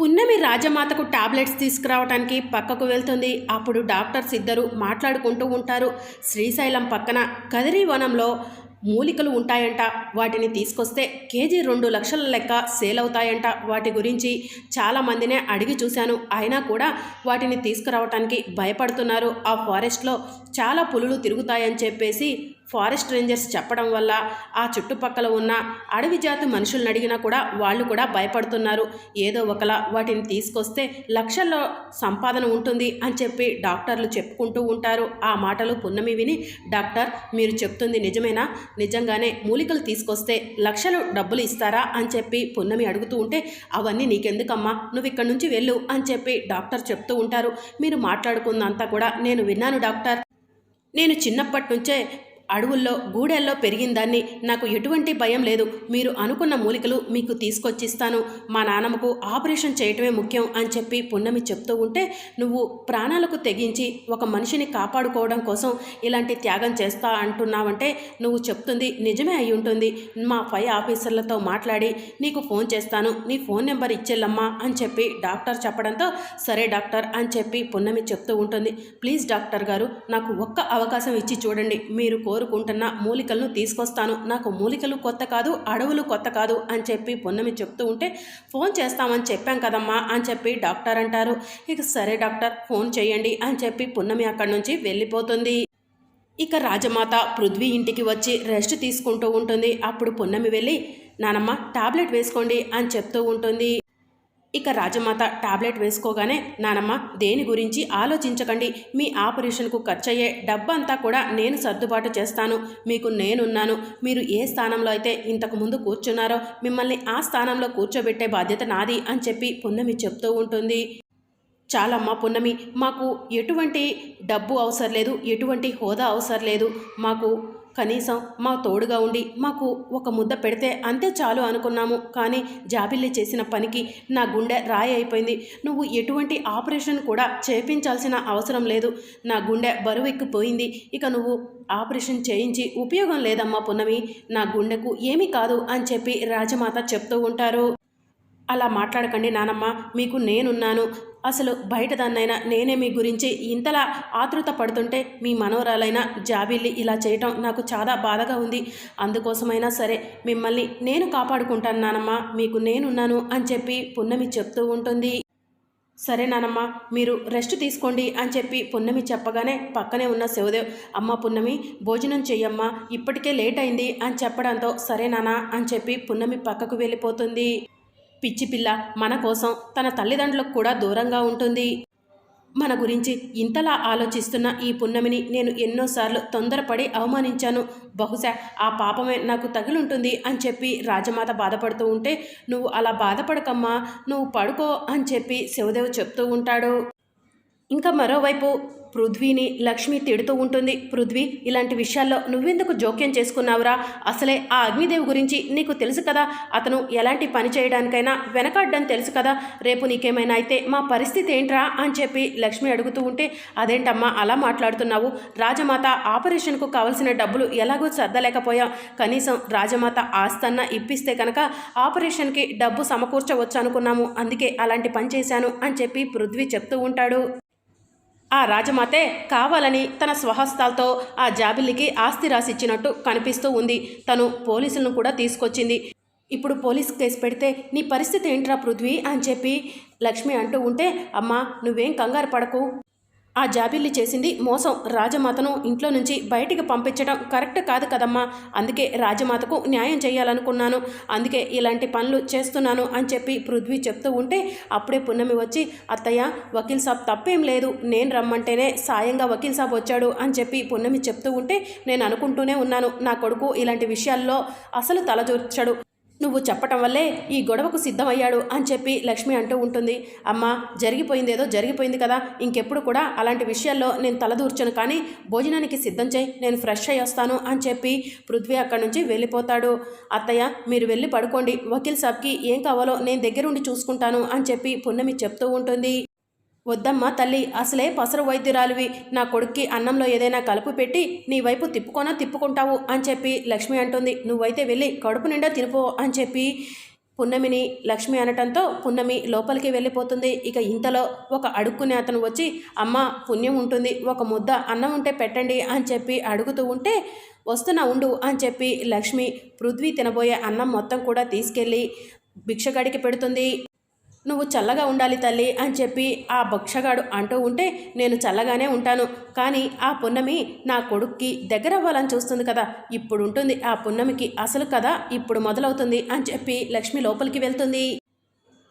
పున్నమి రాజమాతకు టాబ్లెట్స్ తీసుకురావడానికి పక్కకు వెళ్తుంది. అప్పుడు డాక్టర్స్ ఇద్దరు మాట్లాడుకుంటూ ఉంటారు. శ్రీశైలం పక్కన కదిరి వనంలో మూలికలు ఉంటాయంట. వాటిని తీసుకొస్తే కేజీ రెండు లక్షల లెక్క సేల్ అవుతాయంట. వాటి గురించి చాలామందినే అడిగి చూశాను. అయినా కూడా వాటిని తీసుకురావటానికి భయపడుతున్నారు. ఆ ఫారెస్ట్లో చాలా పులులు తిరుగుతాయని చెప్పేసి ఫారెస్ట్ రేంజర్స్ చెప్పడం వల్ల ఆ చుట్టుపక్కల ఉన్న అడవి జాతి మనుషుల్ని అడిగినా కూడా వాళ్ళు కూడా భయపడుతున్నారు. ఏదో ఒకలా వాటిని తీసుకొస్తే లక్షల్లో సంపాదన ఉంటుంది అని చెప్పి డాక్టర్లు చెప్పుకుంటూ ఉంటారు. ఆ మాటలు పున్నమి విని డాక్టర్ మీరు చెప్తుంది నిజమేనా? నిజంగానే మూలికలు తీసుకొస్తే లక్షలు డబ్బులు ఇస్తారా? అని చెప్పి పున్నమి అడుగుతూ ఉంటే అవన్నీ నీకెందుకమ్మా? నువ్వు ఇక్కడి నుంచి వెళ్ళు అని చెప్పి డాక్టర్ చెప్తూ ఉంటారు. మీరు మాట్లాడుకున్నంతా కూడా నేను విన్నాను డాక్టర్. నేను చిన్నప్పటి నుంచే అడవుల్లో గూడెల్లో పెరిగిందాన్ని నాకు ఎటువంటి భయం లేదు. మీరు అనుకున్న మూలికలు మీకు తీసుకొచ్చిస్తాను. మా నాన్నమ్మకు ఆపరేషన్ చేయటమే ముఖ్యం అని చెప్పి పున్నమి చెప్తూ ఉంటే నువ్వు ప్రాణాలకు తెగించి ఒక మనిషిని కాపాడుకోవడం కోసం ఇలాంటి త్యాగం చేస్తా అంటున్నావంటే నువ్వు చెప్తుంది నిజమే అయి ఉంటుంది. మా పై ఆఫీసర్లతో మాట్లాడి నీకు ఫోన్ చేస్తాను. నీ ఫోన్ నెంబర్ ఇచ్చేళ్ళమ్మా అని చెప్పి డాక్టర్ చెప్పడంతో సరే డాక్టర్ అని చెప్పి పున్నమి చెప్తూ ఉంటుంది. ప్లీజ్ డాక్టర్ గారు నాకు ఒక్క అవకాశం ఇచ్చి చూడండి. మీరు కోరుకుంటున్న మూలికలను తీసుకొస్తాను. నాకు మూలికలు కొత్త కాదు అడవులు కొత్త కాదు అని చెప్పి పున్నమి చెప్తూ ఉంటే ఫోన్ చేస్తామని చెప్పాం కదమ్మా అని చెప్పి డాక్టర్ అంటారు. ఇక సరే డాక్టర్ ఫోన్ చేయండి అని చెప్పి పున్నమి అక్కడి నుంచి వెళ్ళిపోతుంది. ఇక రాజమాత పృథ్వీ ఇంటికి వచ్చి రెస్ట్ తీసుకుంటూ ఉంటుంది. అప్పుడు పున్నమి వెళ్ళి నానమ్మ టాబ్లెట్ వేసుకోండి అని చెప్తూ ఉంటుంది. ఇక రాజమాత టాబ్లెట్ వేసుకోగానే నానమ్మ దేని గురించి ఆలోచించకండి. మీ ఆపరేషన్కు ఖర్చయ్యే డబ్బంతా కూడా నేను సర్దుబాటు చేస్తాను. మీకు నేనున్నాను. మీరు ఏ స్థానంలో అయితే ఇంతకు ముందు కూర్చున్నారో మిమ్మల్ని ఆ స్థానంలో కూర్చోబెట్టే బాధ్యత నాది అని చెప్పి పున్నమి చెప్తూ ఉంటుంది. చాలమ్మ పున్నమి మాకు ఎటువంటి డబ్బు అవసరం లేదు ఎటువంటి హోదా అవసరం లేదు. మాకు కనీసం మా తోడుగా ఉండి మాకు ఒక ముద్ద పెడితే అంతే చాలు అనుకున్నాము. కానీ జాబిల్లి చేసిన పనికి నా గుండె రాయి అయిపోయింది. నువ్వు ఎటువంటి ఆపరేషన్ కూడా చేపించాల్సిన అవసరం లేదు. నా గుండె బరువెక్కిపోయింది. ఇక నువ్వు ఆపరేషన్ చేయించి ఉపయోగం లేదమ్మా పున్నమి. నా గుండెకు ఏమీ కాదు అని చెప్పి రాజమాత చెప్తూ ఉంటారు. అలా మాట్లాడకండి నానమ్మ. మీకు నేనున్నాను. అసలు బయట దాన్నైనా నేనే మీ గురించి ఇంతలా ఆతృత పడుతుంటే మీ మనవరాలైన జాబిల్లి ఇలా చేయటం నాకు చాలా బాధగా ఉంది. అందుకోసమైనా సరే మిమ్మల్ని నేను కాపాడుకుంటాను నానమ్మా మీకు నేనున్నాను అని చెప్పి పున్నమి చెప్తూ ఉంటుంది. సరే నానమ్మ మీరు రెస్ట్ తీసుకోండి అని చెప్పి పున్నమి చెప్పగానే పక్కనే ఉన్న శివదేవ్ అమ్మ పున్నమి భోజనం చెయ్యమ్మా ఇప్పటికే లేట్ అయింది అని చెప్పడంతో సరే నానా అని చెప్పి పున్నమి పక్కకు వెళ్ళిపోతుంది. పిచ్చి పిల్ల మన కోసం తన తల్లిదండ్రులకు కూడా దూరంగా ఉంటుంది. మన గురించి ఇంతలా ఆలోచిస్తున్న ఈ పున్నమిని నేను ఎన్నోసార్లు తొందరపడి అవమానించాను. బహుశా ఆ పాపమే నాకు తగిలుంటుంది అని చెప్పి రాజమాత బాధపడుతూ ఉంటే నువ్వు అలా బాధపడకమ్మా నువ్వు పడుకో అని చెప్పి శివదేవ్ చెప్తూ ఉంటాడు. ఇంకా మరోవైపు పృథ్వీని లక్ష్మి తిడుతూ ఉంటుంది. పృథ్వీ ఇలాంటి విషయాల్లో నువ్వెందుకు జోక్యం చేసుకున్నావురా? అసలే ఆ అగ్నిదేవి గురించి నీకు తెలుసు కదా. అతను ఎలాంటి పని చేయడానికైనా వెనకాడ్డం తెలుసు కదా. రేపు నీకేమైనా అయితే మా పరిస్థితి ఏంట్రా అని చెప్పి లక్ష్మి అడుగుతూ ఉంటే అదేంటమ్మా అలా మాట్లాడుతున్నావు? రాజమాత ఆపరేషన్కు కావలసిన డబ్బులు ఎలాగో సర్దలేకపోయాం. కనీసం రాజమాత ఆస్తన్న ఇప్పిస్తే కనుక ఆపరేషన్కి డబ్బు సమకూర్చవచ్చు అనుకున్నాము అందుకే అలాంటి పని చేశాను అని చెప్పి పృథ్వీ చెప్తూ ఉంటాడు. ఆ రాజమాతే కావాలని తన స్వహస్తాలతో ఆ జాబిల్లికి ఆస్తి రాసిచ్చినట్టు కనిపిస్తూ ఉంది. తను పోలీసులను కూడా తీసుకొచ్చింది. ఇప్పుడు పోలీస్ కేసు పెడితే నీ పరిస్థితి ఏంట్రా పృథ్వీ అని చెప్పి లక్ష్మి అంటూ ఉంటే అమ్మా నువ్వేం కంగారు పడకు. ఆ జాబిల్లి చేసింది మోసం. రాజమాతను ఇంట్లో నుంచి బయటికి పంపించడం కరెక్ట్ కాదు కదమ్మా. అందుకే రాజమాతకు న్యాయం చేయాలనుకున్నాను. అందుకే ఇలాంటి పనులు చేస్తున్నాను అని చెప్పి పృథ్వీ చెప్తూ ఉంటే అప్పుడే పున్నమి వచ్చి అత్తయ్య వకీల్ సాబ్ తప్పేం లేదు. నేను రమ్మంటేనే సాయంగా వకీల్ సాబ్ వచ్చాడు అని చెప్పి పున్నమి చెప్తూ ఉంటే నేను అనుకుంటూనే ఉన్నాను. నా కొడుకు ఇలాంటి విషయాల్లో అసలు తలదూర్చడు. నువ్వు చెప్పటం వల్లే ఈ గొడవకు సిద్ధమయ్యాడు అని చెప్పి లక్ష్మి అంటూ ఉంటుంది. అమ్మ జరిగిపోయిందేదో జరిగిపోయింది కదా. ఇంకెప్పుడు కూడా అలాంటి విషయాల్లో నేను తలదూర్చను కానీ భోజనానికి సిద్ధం చేయి నేను ఫ్రెష్ అయ్యి వస్తాను అని చెప్పి పృథ్వీ అక్కడి నుంచి వెళ్ళిపోతాడు. అత్తయ్య మీరు వెళ్ళి పడుకోండి. వకీల్ సాబ్కి ఏం కావాలో నేను దగ్గరుండి చూసుకుంటాను అని చెప్పి పున్నమి చెప్తూ ఉంటుంది. వద్దమ్మా తల్లి అసలే పసరు వైద్యురాలివి. నా కొడుక్కి అన్నంలో ఏదైనా కలుపు పెట్టి నీ వైపు తిప్పుకోనా తిప్పుకుంటావు అని చెప్పి లక్ష్మి అంటుంది. నువ్వైతే వెళ్ళి కడుపు నిండా తినిపో అని చెప్పి పున్నమిని లక్ష్మి అనటంతో పున్నమి లోపలికి వెళ్ళిపోతుంది. ఇక ఇంతలో ఒక అడుక్కునే అతను వచ్చి అమ్మ పుణ్యం ఉంటుంది. ఒక ముద్ద అన్నం ఉంటే పెట్టండి అని చెప్పి అడుగుతూ ఉంటే వస్తున్నా ఉండు అని చెప్పి లక్ష్మి పృథ్వీ తినబోయే అన్నం మొత్తం కూడా తీసుకెళ్ళి భిక్షగాడికి పెడుతుంది. నువ్వు చల్లగా ఉండాలి తల్లి అని చెప్పి ఆ భక్షగాడు అంటూ ఉంటే నేను చల్లగానే ఉంటాను. కానీ ఆ పున్నమి నా కొడుక్కి దగ్గర అవ్వాలని చూస్తుంది కదా. ఇప్పుడు ఉంటుంది ఆ పున్నమికి అసలు కదా ఇప్పుడు మొదలవుతుంది అని చెప్పి లక్ష్మి లోపలికి వెళ్తుంది.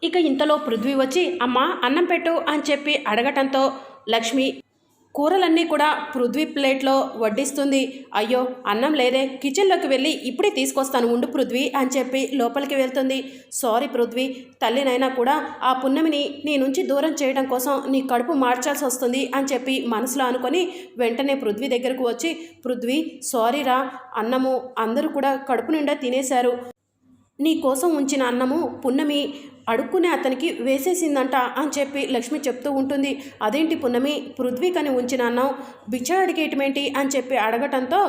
ఇక ఇంతలో పృథ్వీ వచ్చి అమ్మా అన్నం పెట్టు అని చెప్పి అడగటంతో లక్ష్మి కూరలన్నీ కూడా పృథ్వీ ప్లేట్లో వడ్డిస్తుంది. అయ్యో అన్నం లేదే. కిచెన్లోకి వెళ్ళి ఇప్పుడే తీసుకొస్తాను ఉండు పృథ్వీ అని చెప్పి లోపలికి వెళ్తుంది. సారీ పృథ్వీ తల్లినైనా కూడా ఆ పున్నమిని నీ నుంచి దూరం చేయడం కోసం నీ కడుపు మార్చాల్సి వస్తుంది అని చెప్పి మనసులో అనుకొని వెంటనే పృథ్వీ దగ్గరకు వచ్చి పృథ్వీ సారీరా అన్నము అందరూ కూడా కడుపు నిండా తినేశారు. నీ కోసం ఉంచిన అన్నము పున్నమి అడుక్కునే అతనికి వేసేసిందంట అని చెప్పి లక్ష్మి చెప్తూ ఉంటుంది. అదేంటి పున్నమి? పృథ్వీకని ఉంచిన అన్నం బిచ్చ అడిగేయటమేంటి అని చెప్పి అడగటంతో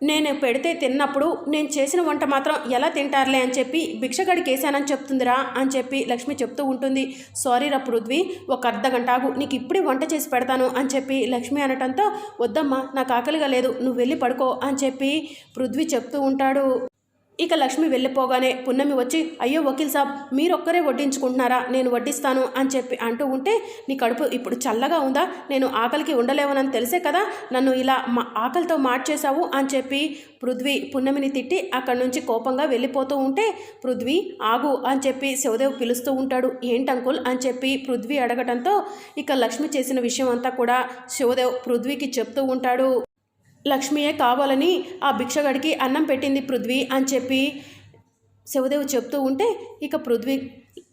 నేను పెడితే తిన్నప్పుడు నేను చేసిన వంట మాత్రం ఎలా తింటారులే అని చెప్పి భిక్షగడికి వేసానని చెప్తుందిరా అని చెప్పి లక్ష్మి చెప్తూ ఉంటుంది. సారీ రా పృథ్వీ ఒక అర్ధ గంట ఆగు నీకు ఇప్పుడే వంట చేసి పెడతాను అని చెప్పి లక్ష్మి అనటంతో వద్దమ్మా నాకు ఆకలిగా లేదు నువ్వు వెళ్ళి పడుకో అని చెప్పి పృథ్వీ చెప్తూ ఉంటాడు. ఇక లక్ష్మి వెళ్ళిపోగానే పున్నమి వచ్చి అయ్యో వకీల్ సాబ్ మీరొక్కరే వడ్డించుకుంటున్నారా? నేను వడ్డిస్తాను అని చెప్పి అంటూ ఉంటే నీ కడుపు ఇప్పుడు చల్లగా ఉందా? నేను ఆకలికి ఉండలేవనని తెలిసే కదా? నన్ను ఇలా మా ఆకలితో మార్చేశావు అని చెప్పి పృథ్వీ పున్నమిని తిట్టి అక్కడి నుంచి కోపంగా వెళ్ళిపోతూ ఉంటే పృథ్వీ ఆగు అని చెప్పి శివదేవ్ పిలుస్తూ ఉంటాడు. ఏంటంకుల్ అని చెప్పి పృథ్వీ అడగటంతో ఇక లక్ష్మి చేసిన విషయం అంతా కూడా శివదేవ్ పృథ్వీకి చెప్తూ ఉంటాడు. లక్ష్మియే కావాలని ఆ భిక్షగాడికి అన్నం పెట్టింది పృథ్వీ అని చెప్పి శివదేవ్ చెప్తూ ఉంటే ఇక పృథ్వీ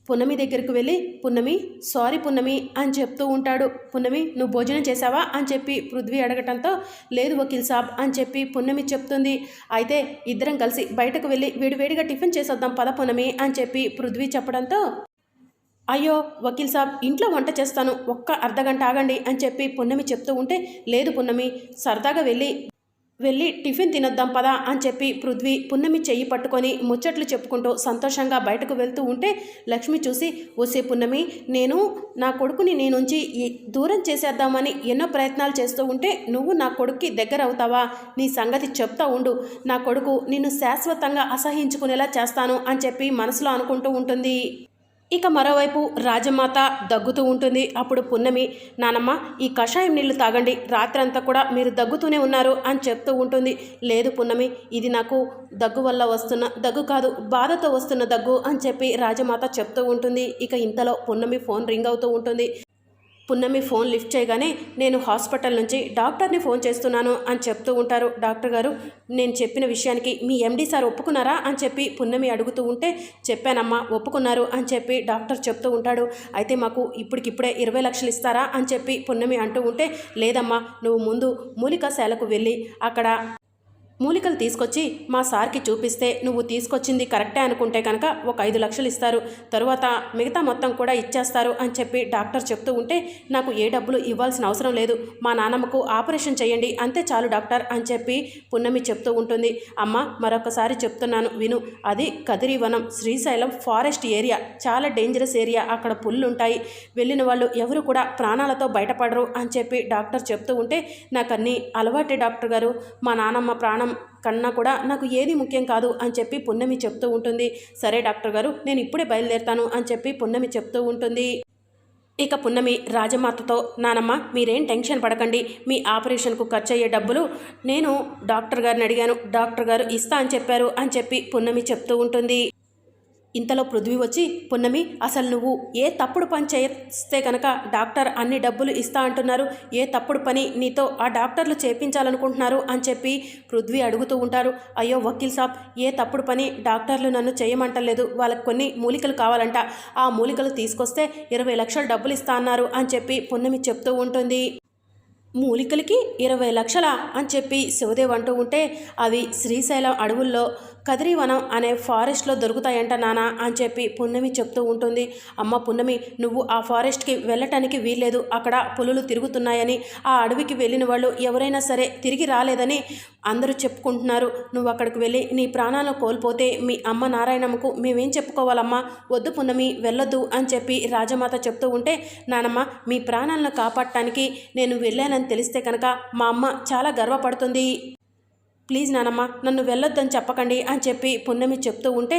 పున్నమి దగ్గరికి వెళ్ళి పున్నమి సారీ పున్నమి అని చెప్తూ ఉంటాడు. పున్నమి నువ్వు భోజనం చేసావా అని చెప్పి పృథ్వీ అడగటంతో లేదు వకీల్ సాబ్ అని చెప్పి పున్నమి చెప్తుంది. అయితే ఇద్దరం కలిసి బయటకు వెళ్ళి వేడివేడిగా టిఫిన్ చేసొద్దాం పద పున్నమి అని చెప్పి పృథ్వీ చెప్పడంతో అయ్యో వకీల్ సాబ్ ఇంట్లో వంట చేస్తాను. ఒక్క అర్ధగంట ఆగండి అని చెప్పి పున్నమి చెప్తూ ఉంటే లేదు పున్నమి సరదాగా వెళ్ళి వెళ్ళి టిఫిన్ తినొద్దాం పదా అని చెప్పి పృథ్వీ పున్నమి చెయ్యి పట్టుకొని ముచ్చట్లు చెప్పుకుంటూ సంతోషంగా బయటకు వెళ్తూ ఉంటే లక్ష్మి చూసి ఓసే పున్నమి నేను నా కొడుకుని నీ నుంచి దూరం చేసేద్దామని ఎన్నో ప్రయత్నాలు చేస్తూ ఉంటే నువ్వు నా కొడుక్కి దగ్గర అవుతావా? నీ సంగతి చెప్తా ఉండు. నా కొడుకు నిన్ను శాశ్వతంగా అసహించుకునేలా చేస్తాను అని చెప్పి మనసులో అనుకుంటూ ఉంటుంది. ఇక మరోవైపు రాజమాత దగ్గుతూ ఉంటుంది. అప్పుడు పున్నమి నానమ్మ ఈ కషాయం నీళ్ళు తాగండి. రాత్రంతా కూడా మీరు దగ్గుతూనే ఉన్నారు అని చెప్తూ ఉంటుంది. లేదు పున్నమి ఇది నాకు దగ్గు వల్ల వస్తున్న దగ్గు కాదు బాధతో వస్తున్న దగ్గు అని చెప్పి రాజమాత చెప్తూ ఉంటుంది. ఇక ఇంతలో పున్నమి ఫోన్ రింగ్ అవుతూ ఉంటుంది. పున్నమి ఫోన్ లిఫ్ట్ చేయగానే నేను హాస్పిటల్ నుంచి డాక్టర్ని ఫోన్ చేస్తున్నాను అని చెప్తూ ఉంటారు. డాక్టర్ గారు నేను చెప్పిన విషయానికి మీ ఎండీ సార్ ఒప్పుకున్నారా అని చెప్పి పున్నమి అడుగుతూ ఉంటే చెప్పానమ్మా ఒప్పుకున్నారు అని చెప్పి డాక్టర్ చెప్తూ ఉంటాడు. అయితే మాకు ఇప్పటికిప్పుడే ఇరవై లక్షలు ఇస్తారా అని చెప్పి పున్నమి అంటూ ఉంటే లేదమ్మా నువ్వు ముందు మూలికాశాలకు వెళ్ళి అక్కడ మూలికలు తీసుకొచ్చి మా సార్కి చూపిస్తే నువ్వు తీసుకొచ్చింది కరెక్టే అనుకుంటే కనుక ఒక ఐదు లక్షలు ఇస్తారు. తరువాత మిగతా మొత్తం కూడా ఇచ్చేస్తారు అని చెప్పి డాక్టర్ చెప్తూ ఉంటే నాకు ఏ డబ్బులు ఇవ్వాల్సిన అవసరం లేదు. మా నాన్నమ్మకు ఆపరేషన్ చేయండి అంతే చాలు డాక్టర్ అని చెప్పి పున్నమి చెప్తూ ఉంటుంది. అమ్మ మరొకసారి చెప్తున్నాను విను. అది కదిరివనం శ్రీశైలం ఫారెస్ట్ ఏరియా. చాలా డేంజరస్ ఏరియా. అక్కడ పుల్లు ఉంటాయి వెళ్ళిన వాళ్ళు ఎవరు కూడా ప్రాణాలతో బయటపడరు అని చెప్పి డాక్టర్ చెప్తూ ఉంటే నాకు అలవాటే డాక్టర్ గారు. మా నాన్నమ్మ ప్రాణ కన్నా కూడా నాకు ఏది ముఖ్యం కాదు అని చెప్పి పున్నమి చెప్తూ ఉంటుంది. సరే డాక్టర్ గారు నేను ఇప్పుడే బయలుదేరుతాను అని చెప్పి పున్నమి చెప్తూ ఉంటుంది. ఇక పున్నమి రాజమాతతో నానమ్మ మీరేం టెన్షన్ పడకండి. మీ ఆపరేషన్కు ఖర్చు అయ్యే డబ్బులు నేను డాక్టర్ గారిని అడిగాను. డాక్టర్ గారు ఇస్తా అని చెప్పారు అని చెప్పి పున్నమి చెప్తూ ఉంటుంది. ఇంతలో పృథ్వీ వచ్చి పున్నమి అసలు నువ్వు ఏ తప్పుడు పని చేస్తే కనుక డాక్టర్ అన్ని డబ్బులు ఇస్తా అంటున్నారు? ఏ తప్పుడు పని నీతో ఆ డాక్టర్లు చేపించాలనుకుంటున్నారు? అని చెప్పి పృథ్వీ అడుగుతూ ఉంటారు. అయ్యో వకీల్ సాబ్ ఏ తప్పుడు పని డాక్టర్లు నన్ను చేయమంటలేదు. వాళ్ళకి కొన్ని మూలికలు కావాలంట. ఆ మూలికలు తీసుకొస్తే ఇరవై లక్షల డబ్బులు ఇస్తా అన్నారు అని చెప్పి పున్నమి చెప్తూ ఉంటుంది. మూలికలకి ఇరవై లక్షల? అని చెప్పి శివదేవ్ అంటూ ఉంటే అవి శ్రీశైలం అడవుల్లో కదిరివనం అనే ఫారెస్ట్లో దొరుకుతాయంట నానా అని చెప్పి పున్నమి చెప్తూ ఉంటుంది. అమ్మ పున్నమి నువ్వు ఆ ఫారెస్ట్కి వెళ్ళటానికి వీల్లేదు. అక్కడ పులులు తిరుగుతున్నాయని ఆ అడవికి వెళ్ళిన వాళ్ళు ఎవరైనా సరే తిరిగి రాలేదని అందరూ చెప్పుకుంటున్నారు. నువ్వు అక్కడికి వెళ్ళి నీ ప్రాణాలను కోల్పోతే మీ అమ్మ నారాయణమ్మకు మేమేం చెప్పుకోవాలమ్మా? వద్దు పున్నమి వెళ్ళొద్దు అని చెప్పి రాజమాత చెప్తూ ఉంటే నానమ్మ మీ ప్రాణాలను కాపాడటానికి నేను వెళ్ళానని తెలిస్తే కనుక మా అమ్మ చాలా గర్వపడుతుంది. ప్లీజ్ నానమ్మ నన్ను వెళ్ళొద్దని చెప్పకండి అని చెప్పి పున్నమి చెప్తూ ఉంటే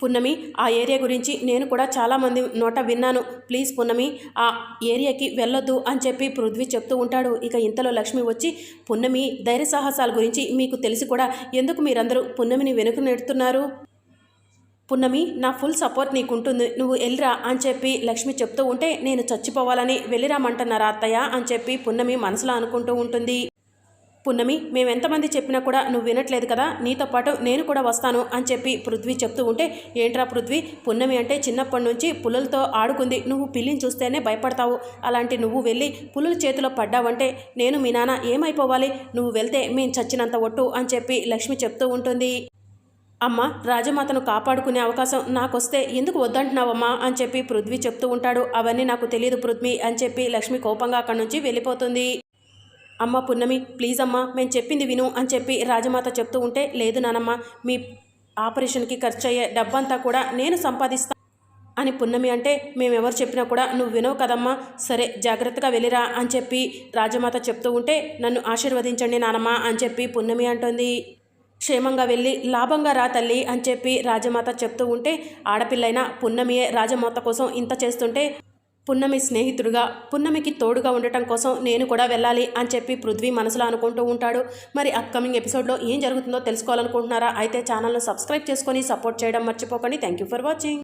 పున్నమి ఆ ఏరియా గురించి నేను కూడా చాలామంది నోట విన్నాను. ప్లీజ్ పున్నమి ఆ ఏరియాకి వెళ్ళొద్దు అని చెప్పి పృథ్వీ చెప్తూ ఉంటాడు. ఇక ఇంతలో లక్ష్మి వచ్చి పున్నమి ధైర్య సాహసాల గురించి మీకు తెలిసి కూడా ఎందుకు మీరందరూ పున్నమిని వెనుక నెడుతున్నారు? పున్నమి నా ఫుల్ సపోర్ట్ నీకుంటుంది. నువ్వు వెళ్ళిరా అని చెప్పి లక్ష్మి చెప్తూ ఉంటే నేను చచ్చిపోవాలని వెళ్ళిరామంటున్నారా అత్తయ్య అని చెప్పి పున్నమి మనసులో అనుకుంటూ ఉంటుంది. పున్నమి మేమెంతమంది చెప్పినా కూడా నువ్వు వినట్లేదు కదా నీతో పాటు నేను కూడా వస్తాను అని చెప్పి పృథ్వీ చెప్తూ ఉంటే ఏంట్రా పృథ్వీ పున్నమి అంటే చిన్నప్పటి నుంచి పుల్లలతో ఆడుకుంది నువ్వు పిల్లిని చూస్తేనే భయపడతావు. అలాంటి నువ్వు వెళ్ళి పులుల చేతిలో పడ్డావంటే నేను మీ నాన్న ఏమైపోవాలి? నువ్వు వెళ్తే మేము చచ్చినంత ఒట్టు అని చెప్పి లక్ష్మి చెప్తూ ఉంటుంది. అమ్మ రాజమాతను కాపాడుకునే అవకాశం నాకొస్తే ఎందుకు వద్దంటున్నావమ్మా? అని చెప్పి పృథ్వీ చెప్తూ ఉంటాడు. అవన్నీ నాకు తెలియదు పృథ్వీ అని చెప్పి లక్ష్మి కోపంగా అక్కడి నుంచి వెళ్ళిపోతుంది. అమ్మ పున్నమి ప్లీజ్ అమ్మా మేము చెప్పింది విను అని చెప్పి రాజమాత చెప్తూ ఉంటే లేదు నానమ్మ మీ ఆపరేషన్కి ఖర్చు అయ్యే డబ్బంతా కూడా నేను సంపాదిస్తా అని పున్నమి అంటే మేమెవరు చెప్పినా కూడా నువ్వు వినవు కదమ్మా సరే జాగ్రత్తగా వెళ్ళిరా అని చెప్పి రాజమాత చెప్తూ ఉంటే నన్ను ఆశీర్వదించండి నానమ్మ అని చెప్పి పున్నమి అంటుంది. క్షేమంగా వెళ్ళి లాభంగా రా తల్లి అని చెప్పి రాజమాత చెప్తూ ఉంటే ఆడపిల్లైన పున్నమియే రాజమాత కోసం ఇంత చేస్తుంటే పున్నమి స్నేహితుడుగా పున్నమికి తోడుగా ఉండటం కోసం నేను కూడా వెళ్ళాలి అని చెప్పి పృథ్వీ మనసులో అనుకుంటూ ఉంటాడు. మరి అప్కమింగ్ ఎపిసోడ్లో ఏం జరుగుతుందో తెలుసుకోవాలనుకుంటున్నారా? అయితే ఛానల్ను సబ్స్క్రైబ్ చేసుకొని సపోర్ట్ చేయడం మర్చిపోకండి. Thank you for watching